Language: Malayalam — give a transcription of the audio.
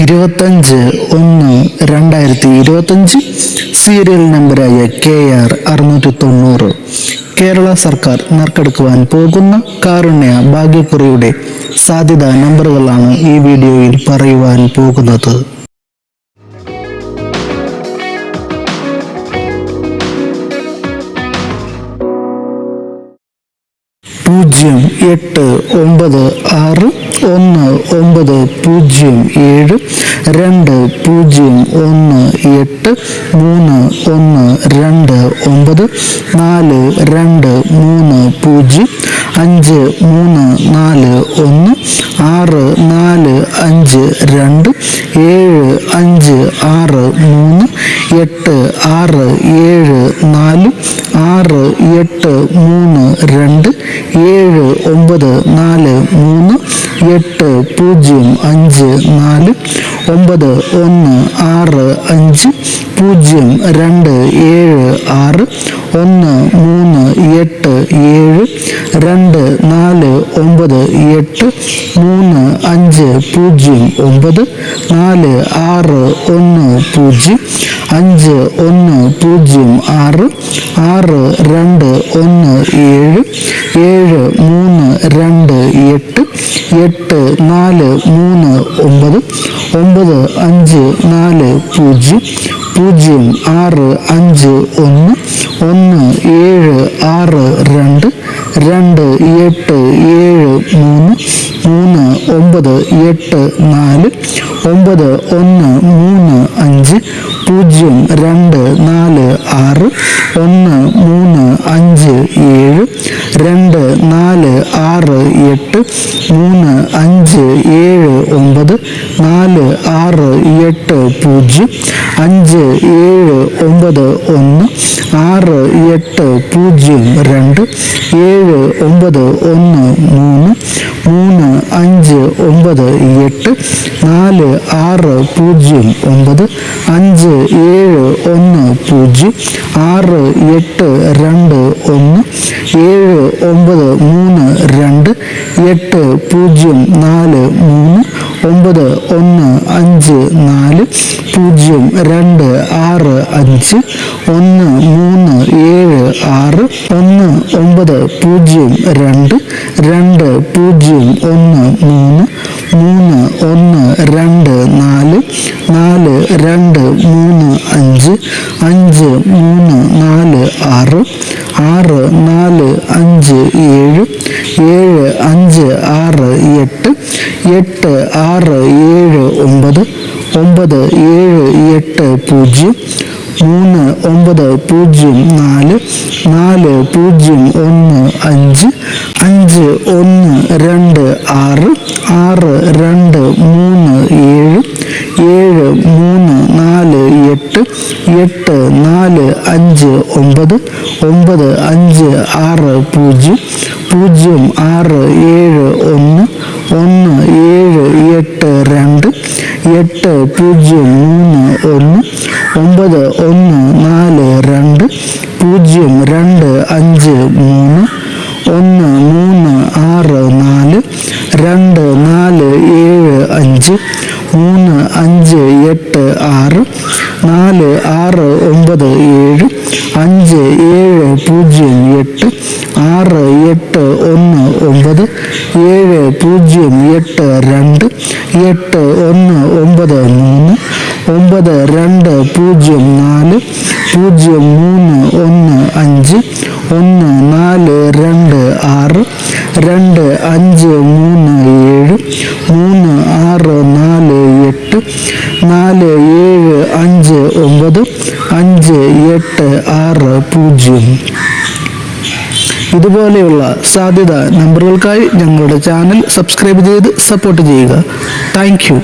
ഇരുപത്തഞ്ച് ഒന്ന് രണ്ടായിരത്തി ഇരുപത്തഞ്ച് സീരിയൽ നമ്പറായ കെ ആർ അറുന്നൂറ്റി തൊണ്ണൂറ് കേരള സർക്കാർ നറുക്കെടുക്കുവാൻ പോകുന്ന കാരുണ്യ ഭാഗ്യക്കുറിയുടെ സാധ്യതാ നമ്പറുകളാണ് ഈ വീഡിയോയിൽ പറയുവാൻ പോകുന്നത്. പൂജ്യം എട്ട് ഒമ്പത് ആറ് ഒന്ന് ഒമ്പത് പൂജ്യം ഏഴ് രണ്ട് പൂജ്യം ഒന്ന് എട്ട് മൂന്ന് ഒന്ന് രണ്ട് ഒമ്പത് നാല് രണ്ട് മൂന്ന് പൂജ്യം അഞ്ച് മൂന്ന് നാല് ഒന്ന് ആറ് നാല് അഞ്ച് രണ്ട് ഏഴ് അഞ്ച് ആറ് മൂന്ന് എട്ട് ആറ് ഏഴ് നാല് ആറ് എട്ട് മൂന്ന് രണ്ട് ഏഴ് ഒമ്പത് നാല് മൂന്ന് എട്ട് പൂജ്യം അഞ്ച് നാല് ഒമ്പത് ഒന്ന് ആറ് അഞ്ച് പൂജ്യം രണ്ട് ഏഴ് ആറ് ഒന്ന് മൂന്ന് എട്ട് ഏഴ് രണ്ട് നാല് ഒമ്പത് എട്ട് മൂന്ന് അഞ്ച് പൂജ്യം ഒമ്പത് നാല് ആറ് ഒന്ന് പൂജ്യം അഞ്ച് ഒന്ന് പൂജ്യം ആറ് ആറ് രണ്ട് ഒന്ന് ഏഴ് ഏഴ് മൂന്ന് രണ്ട് എട്ട് എട്ട് നാല് മൂന്ന് ഒമ്പത് ഒമ്പത് അഞ്ച് നാല് പൂജ്യം പൂജ്യം ആറ് അഞ്ച് ഒന്ന് ഒന്ന് ഏഴ് ആറ് രണ്ട് രണ്ട് എട്ട് ഏഴ് മൂന്ന് മൂന്ന് ഒമ്പത് എട്ട് നാല് ഒമ്പത് ഒന്ന് മൂന്ന് അഞ്ച് പൂജ്യം രണ്ട് നാല് ആറ് ഒന്ന് മൂന്ന് അഞ്ച് ഏഴ് രണ്ട് നാല് ആറ് എട്ട് മൂന്ന് അഞ്ച് ഏഴ് ഒമ്പത് നാല് ആറ് എട്ട് പൂജ്യം അഞ്ച് ഏഴ് ഒമ്പത് ഒന്ന് ആറ് എട്ട് പൂജ്യം രണ്ട് ഏഴ് ഒമ്പത് ഒന്ന് മൂന്ന് മൂന്ന് അഞ്ച് ഒമ്പത് എട്ട് നാല് ആറ് പൂജ്യം ഒമ്പത് അഞ്ച് ഏഴ് ഒന്ന് പൂജ്യം ആറ് എട്ട് രണ്ട് ഒന്ന് ഏഴ് ഒമ്പത് മൂന്ന് രണ്ട് എട്ട് പൂജ്യം നാല് മൂന്ന് ഒമ്പത് ഒന്ന് അഞ്ച് നാല് പൂജ്യം രണ്ട് ആറ് അഞ്ച് ഒന്ന് മൂന്ന് ഏഴ് ആറ് ഒന്ന് ഒമ്പത് പൂജ്യം രണ്ട് രണ്ട് പൂജ്യം ഒന്ന് മൂന്ന് മൂന്ന് ഒന്ന് രണ്ട് നാല് നാല് രണ്ട് മൂന്ന് അഞ്ച് അഞ്ച് മൂന്ന് നാല് ആറ് ആറ് നാല് അഞ്ച് ഏഴ് ഏഴ് അഞ്ച് ആറ് എട്ട് എട്ട് ആറ് ഏഴ് ഒമ്പത് ഒമ്പത് ഏഴ് എട്ട് പൂജ്യം മൂന്ന് ഒമ്പത് പൂജ്യം നാല് നാല് പൂജ്യം ഒന്ന് അഞ്ച് അഞ്ച് ഒന്ന് രണ്ട് ആറ് ആറ് രണ്ട് മൂന്ന് ഏഴ് ഏഴ് മൂന്ന് നാല് എട്ട് എട്ട് നാല് അഞ്ച് ഒമ്പത് ഒമ്പത് അഞ്ച് ആറ് പൂജ്യം പൂജ്യം ആറ് ഏഴ് ഒന്ന് ഒന്ന് ഏഴ് എട്ട് രണ്ട് എട്ട് പൂജ്യം മൂന്ന് ഒന്ന് ഒമ്പത് ഒന്ന് നാല് രണ്ട് പൂജ്യം രണ്ട് അഞ്ച് മൂന്ന് ഒന്ന് മൂന്ന് ആറ് നാല് രണ്ട് നാല് ഏഴ് അഞ്ച് മൂന്ന് അഞ്ച് എട്ട് ആറ് ഒമ്പത് ഏഴ് അഞ്ച് ഏഴ് പൂജ്യം എട്ട് ആറ് എട്ട് ഒന്ന് ഒമ്പത് ഏഴ് പൂജ്യം എട്ട് രണ്ട് എട്ട് ഒന്ന് ഒമ്പത് മൂന്ന് ഒമ്പത് രണ്ട് പൂജ്യം നാല് പൂജ്യം മൂന്ന് ഒന്ന് അഞ്ച് ഒന്ന് നാല് രണ്ട് ആറ് രണ്ട് അഞ്ച് മൂന്ന് ഏഴ് മൂന്ന് ആറ് എട്ട് നാല് ഏഴ് അഞ്ച് ഒമ്പത് അഞ്ച് എട്ട് ആറ് പൂജ്യം. ഇതുപോലെയുള്ള സാധ്യത നമ്പറുകൾക്കായി ഞങ്ങളുടെ ചാനൽ സബ്സ്ക്രൈബ് ചെയ്ത് സപ്പോർട്ട് ചെയ്യുക. താങ്ക്